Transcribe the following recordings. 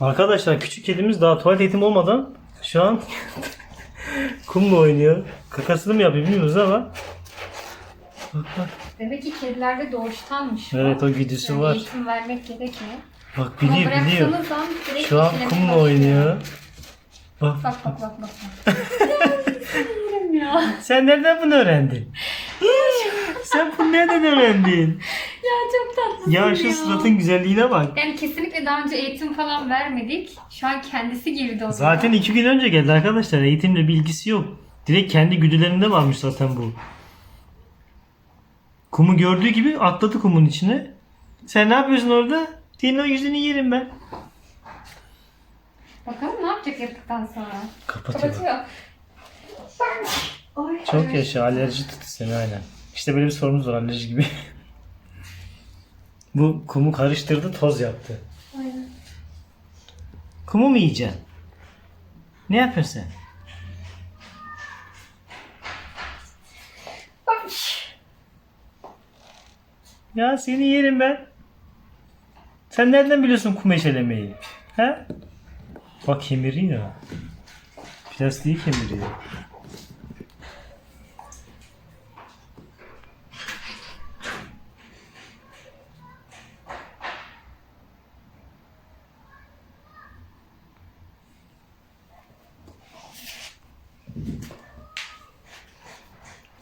Arkadaşlar küçük kedimiz daha tuvalet eğitimi olmadan şu an kumla oynuyor. Kakasını mı yapıyor bilmiyoruz ama. Bak bak. Demek ki kedilerde doğuştanmış. Evet o güdüsü Yani var. Eğitim vermek gerekiyor. Bak Ama biliyor biliyor. an direkt Şu an kumla başlıyor. oynuyor. Bak. Bak bak bak bak. Sen nereden bunu öğrendin? Sen bunu nereden öğrendin? Ya çok tatlısın Ya şu suratın güzelliğine bak. Yani kesinlikle daha önce eğitim falan vermedik. Şu an kendisi girdi o zaman. Zaten iki gün önce geldi arkadaşlar. Eğitimle bilgisi yok. Direkt kendi güdülerinde varmış zaten bu. Kumu gördüğü gibi atladı kumun içine. Sen ne yapıyorsun orada? Senin o yüzünü yerim ben. Bakalım ne yapacak yaptıktan sonra. Kapatıyor. Kapatıyor. Ay, Çok yaşa alerji tuttu seni aynen. İşte böyle bir sorunumuz var alerji gibi. Bu kumu karıştırdı toz yaptı. Aynen. Kumu mu yiyeceksin? Ne yapıyorsun sen? Ya seni yerim ben. Sen nereden biliyorsun kum eşelemeyi? He? Bak kemiriyor. Plastiği kemiriyor.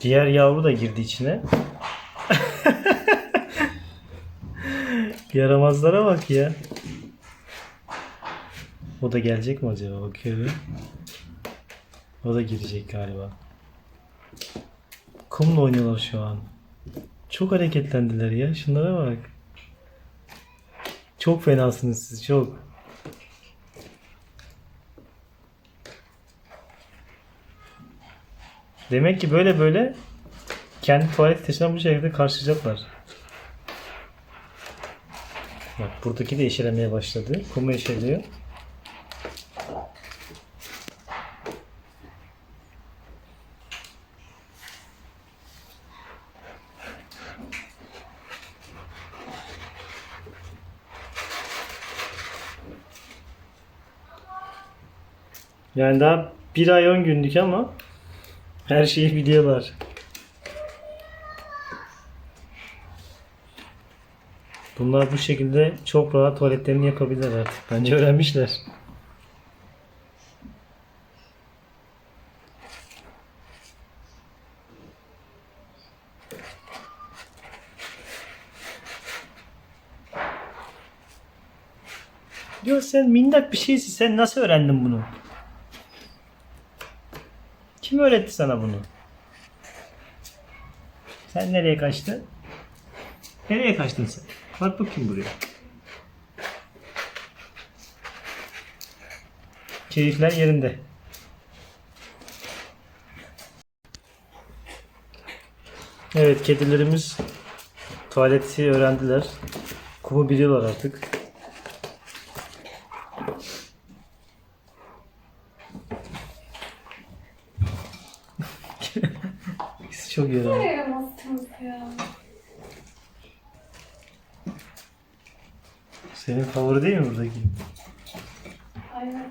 Diğer yavru da girdi içine. Yaramazlara bak ya. O da gelecek mi acaba? Bakıyorum. O da girecek galiba. Kumla oynuyorlar şu an. Çok hareketlendiler ya. Şunlara bak. Çok fenasınız siz çok. Demek ki böyle böyle kendi tuvalet taşınan bu şekilde karşılayacaklar. Bak buradaki de eşelemeye başladı. Kumu eşeliyor. Yani daha bir ay 10 günlük ama her şeyi biliyorlar. Bunlar bu şekilde çok rahat tuvaletlerini yapabilirler artık. Bence öğrenmişler. Ya sen minnak bir şeysin. Sen nasıl öğrendin bunu? Kim öğretti sana bunu? Sen nereye kaçtın? Nereye kaçtın sen? Bak bakayım buraya. Keyifler yerinde. Evet kedilerimiz tuvaleti öğrendiler. Kumu biliyorlar artık. Çok yaramaz. Yaramazsınız ya. Senin favori değil mi buradaki? Aynen.